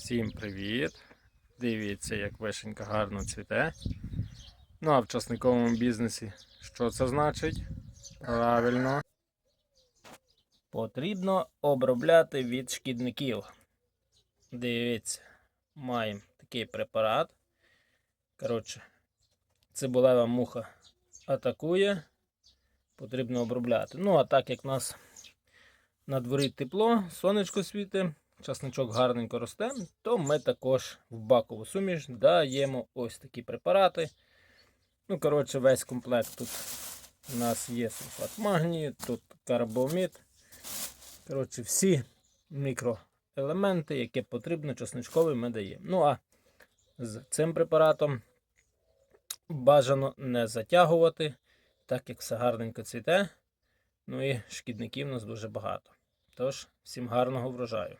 Всім привіт! Дивіться, як вишенька гарно цвіте. Ну а в часниковому бізнесі що це значить? Правильно. Потрібно обробляти від шкідників. Дивіться, маємо такий препарат. Коротше, цибулева муха атакує. Потрібно обробляти. Ну, а так як в нас на дворі тепло, сонечко світить, часничок гарненько росте, то ми також в бакову суміш даємо ось такі препарати. Ну, коротше, весь комплект тут у нас є сульфат магнію, тут карбомід. Коротше, всі мікроелементи, які потрібно, часничковий ми даємо. Ну а з цим препаратом бажано не затягувати, так як все гарненько цвіте. Ну і шкідників у нас дуже багато. Тож, всім гарного врожаю.